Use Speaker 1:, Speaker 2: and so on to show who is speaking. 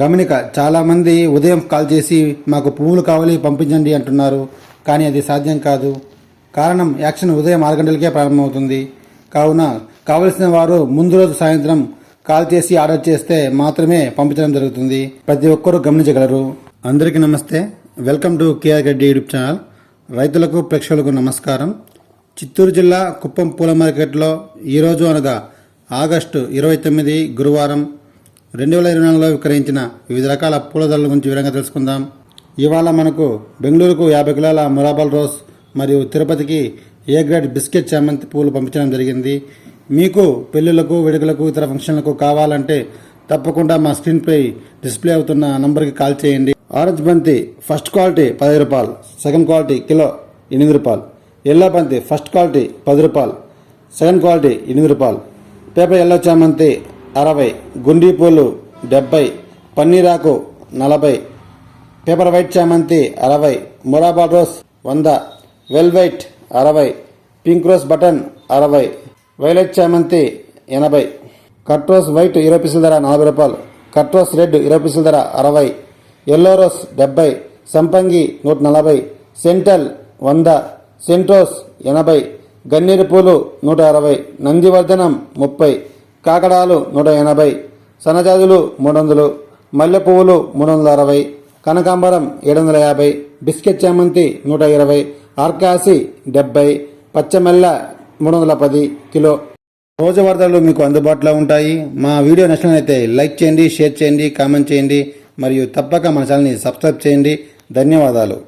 Speaker 1: గమనిక చాలామంది ఉదయం కాల్ చేసి మాకు పువ్వులు కావాలి పంపించండి అంటున్నారు. కానీ అది సాధ్యం కాదు. కారణం యాక్షన్ ఉదయం ఆరు గంటలకే ప్రారంభమవుతుంది. కావున కావలసిన వారు ముందు రోజు సాయంత్రం కాల్ చేసి ఆర్డర్ చేస్తే మాత్రమే పంపించడం జరుగుతుంది. ప్రతి ఒక్కరూ గమనించగలరు. అందరికీ నమస్తే. Welcome to KR Reddy YouTube channel. రైతులకు ప్రేక్షకులకు నమస్కారం. చిత్తూరు జిల్లా కుప్పం పూల మార్కెట్లో ఈరోజు అనగా ఆగస్టు ఇరవై తొమ్మిది గురువారం రెండు వేల ఇరవై నాలుగులో విక్రయించిన వివిధ రకాల పూల ధరల గురించి వివరంగా తెలుసుకుందాం. ఇవాళ మనకు బెంగళూరుకు యాభై కిలోల మురాబాల్ రోస్ మరియు తిరుపతికి ఏ గ్రేడ్ బిస్కెట్ చామంతి పూలు పంపించడం జరిగింది. మీకు పెళ్ళిళ్ళకు వేడుకలకు ఇతర ఫంక్షన్లకు కావాలంటే తప్పకుండా మా స్క్రీన్పై డిస్ప్లే అవుతున్న నంబర్కి కాల్ చేయండి. ఆరెంజ్ బంతి ఫస్ట్ క్వాలిటీ పది రూపాయలు సెకండ్ క్వాలిటీ కిలో ఎనిమిది రూపాయలు ఎల్లో బంతి ఫస్ట్ క్వాలిటీ పది రూపాయలు సెకండ్ క్వాలిటీ ఎనిమిది రూపాయలు పేపర్ ఎల్లో చామంతి అరవై గుండీపూలు డెబ్బై పన్నీరాకు నలభై పేపర్ వైట్ చామంతి అరవై మురాబాల్ రోస్ వంద వెల్వైట్ అరవై పింక్ రోస్ బటన్ అరవై వైలెట్ చామంతి ఎనభై కట్ రోస్ వైట్ ఇరవై పీసుల ధర నలభై రూపాయలు కట్ రోస్ రెడ్ ఇరవై పీసుల ధర అరవై ఎల్లో రోస్ డెబ్బై సంపంగి నూట నలభై సెంటల్ వంద సెంటోస్ ఎనభై గన్నేరు పూలు నూట అరవై నందివర్ధనం ముప్పై కాకడాలు నూట ఎనభై సన్నజాజులు మూడు వందలు మల్లె పువ్వులు మూడు వందల అరవై కనకాంబరం ఏడు వందల యాభై బిస్కెట్ చామంతి నూట ఇరవై ఆర్కాసి డెబ్బై పచ్చమెల్ల మూడు వందల పది కిలో. రోజు వార్తలు మీకు అందుబాటులో ఉంటాయి. మా వీడియో నచ్చినట్లయితే లైక్ చేయండి షేర్ చేయండి కామెంట్ చేయండి మరియు తప్పక మన ఛానల్ని సబ్స్క్రైబ్ చేయండి. ధన్యవాదాలు.